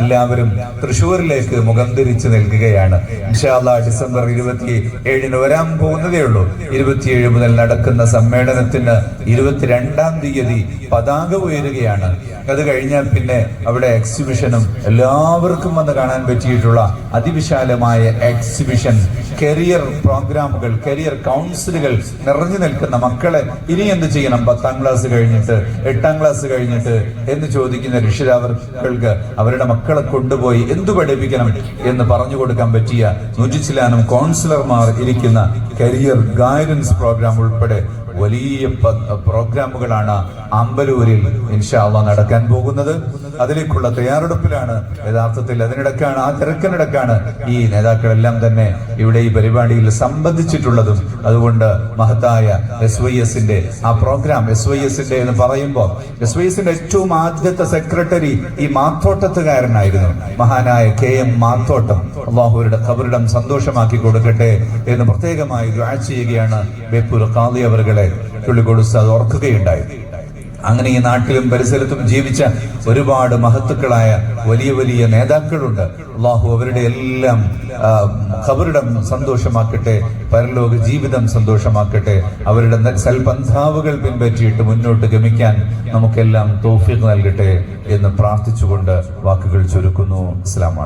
എല്ലാവരും തൃശ്ശൂരിലേക്ക് മുഖം തിരിച്ചു നിൽക്കുകയാണ്. ഡിസംബർ ഇരുപത്തി ഏഴിന് വരാൻ പോകുന്നതേ ഉള്ളൂ. ഇരുപത്തിയേഴ് മുതൽ നടക്കുന്ന സമ്മേളനത്തിന് ഇരുപത്തിരണ്ടാം തീയതി പതാക ഉയരുകയാണ്. അത് കഴിഞ്ഞാൽ പിന്നെ അവിടെ എക്സിബിഷനും എല്ലാവർക്കും വന്ന് കാണാൻ പറ്റിയിട്ടുള്ള അതിവിശാലമായ എക്സിബിഷൻ കരിയർ പ്രോഗ്രാമുകൾ കരിയർ കൗൺസിലുകൾ നിറഞ്ഞു നിൽക്കുന്ന മക്കളെ ഇനി എന്ത് ചെയ്യണം? പത്താം ക്ലാസ് കഴിഞ്ഞിട്ട് എട്ടാം ക്ലാസ് കഴിഞ്ഞിട്ട് എന്ന് ചോദിക്കുന്ന രക്ഷിതാക്കൾക്ക് അവരുടെ മക്കളെ കൊണ്ടുപോയി എന്തു പഠിപ്പിക്കണം എന്ന് പറഞ്ഞു കൊടുക്കാൻ പറ്റിയ നുജിച്ചിലാനും കൗൺസിലർമാർ ഇരിക്കുന്ന കരിയർ ഗൈഡൻസ് പ്രോഗ്രാം ഉൾപ്പെടെ വലിയ പ്രോഗ്രാമുകളാണ് അമ്പലൂരിൽ ഇൻഷാല്ല നടക്കാൻ പോകുന്നത്. അതിലേക്കുള്ള തയ്യാറെടുപ്പിലാണ് യഥാർത്ഥത്തിൽ അതിനിടക്കാണ് ആ തിരക്കിനിടക്കാണ് ഈ നേതാക്കളെല്ലാം തന്നെ ഇവിടെ ഈ പരിപാടിയിൽ സംബന്ധിച്ചിട്ടുള്ളതും. അതുകൊണ്ട് മഹത്തായ എസ് വൈ എസിന്റെ ആ പ്രോഗ്രാം എസ് വൈ എസിന്റെ എന്ന് പറയുമ്പോൾ എസ് വൈ എസിന്റെ ഏറ്റവും ആദ്യത്തെ സെക്രട്ടറി ഈ മാത്തോട്ടത്തുകാരനായിരുന്നു മഹാനായ കെ എം മാത്തോട്ടം അള്ളാഹുരുടെ കബറിടം സന്തോഷമാക്കി കൊടുക്കട്ടെ എന്ന് പ്രത്യേകമായി ദുആ ചെയ്യുകയാണ് ബേപ്പൂർ ഖാദി അവരുടെ ചുള്ളിക്കൊടുത്ത് അത് ഓർക്കുകയുണ്ടായി. അങ്ങനെ ഈ നാട്ടിലും പരിസരത്തും ജീവിച്ച ഒരുപാട് മഹത്തുക്കളായ വലിയ വലിയ നേതാക്കളുണ്ട്. അള്ളാഹു അവരുടെ എല്ലാം ഖബറിടം സന്തോഷമാക്കട്ടെ പരലോക ജീവിതം സന്തോഷമാക്കട്ടെ. അവരുടെ സൽപന്ധാവുകൾ പിൻപറ്റിയിട്ട് മുന്നോട്ട് ഗമിക്കാൻ നമുക്കെല്ലാം തോഫിക്ക് നൽകട്ടെ എന്ന് പ്രാർത്ഥിച്ചുകൊണ്ട് വാക്കുകൾ ചുരുക്കുന്നു. ഇസ്ലാം